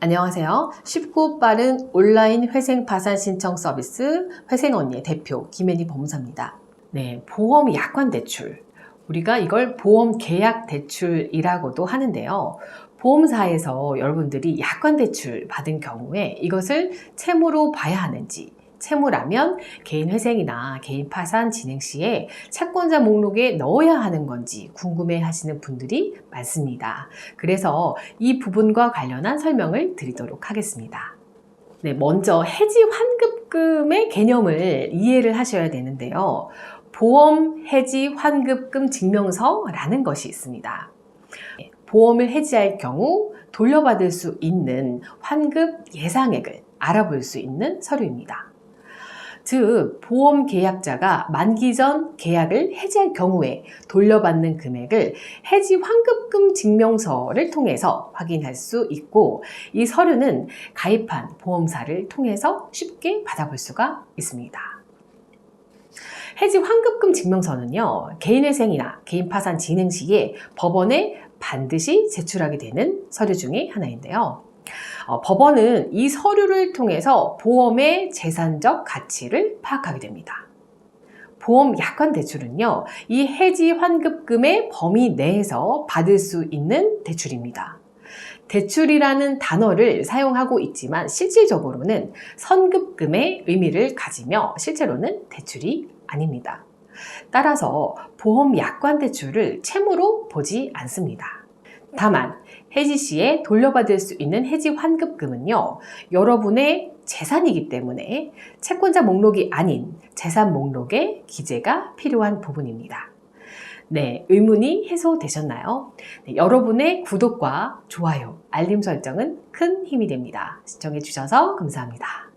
안녕하세요. 쉽고 빠른 온라인 회생 파산 신청 서비스 회생 언니의 대표 김혜니 법무사입니다. 네, 보험 약관 대출. 우리가 이걸 보험 계약 대출이라고도 하는데요. 보험사에서 여러분들이 약관 대출 받은 경우에 이것을 채무로 봐야 하는지, 채무라면 개인 회생이나 개인 파산 진행 시에 채권자 목록에 넣어야 하는 건지 궁금해 하시는 분들이 많습니다. 그래서 이 부분과 관련한 설명을 드리도록 하겠습니다. 네, 먼저 해지 환급금의 개념을 이해를 하셔야 되는데요. 보험 해지 환급금 증명서라는 것이 있습니다. 보험을 해지할 경우 돌려받을 수 있는 환급 예상액을 알아볼 수 있는 서류입니다. 즉, 보험 계약자가 만기 전 계약을 해지할 경우에 돌려받는 금액을 해지 환급금 증명서를 통해서 확인할 수 있고, 이 서류는 가입한 보험사를 통해서 쉽게 받아볼 수가 있습니다. 해지 환급금 증명서는요, 개인회생이나 개인 파산 진행 시에 법원에 반드시 제출하게 되는 서류 중에 하나인데요. 어, 법원은 이 서류를 통해서 보험의 재산적 가치를 파악하게 됩니다. 보험 약관 대출은요, 이 해지 환급금의 범위 내에서 받을 수 있는 대출입니다. 대출이라는 단어를 사용하고 있지만 실질적으로는 선급금의 의미를 가지며 실제로는 대출이 아닙니다. 따라서 보험 약관 대출을 채무로 보지 않습니다. 다만 해지 시에 돌려받을 수 있는 해지 환급금은요, 여러분의 재산이기 때문에 채권자 목록이 아닌 재산 목록에 기재가 필요한 부분입니다. 네, 의문이 해소되셨나요? 네, 여러분의 구독과 좋아요, 알림 설정은 큰 힘이 됩니다. 시청해주셔서 감사합니다.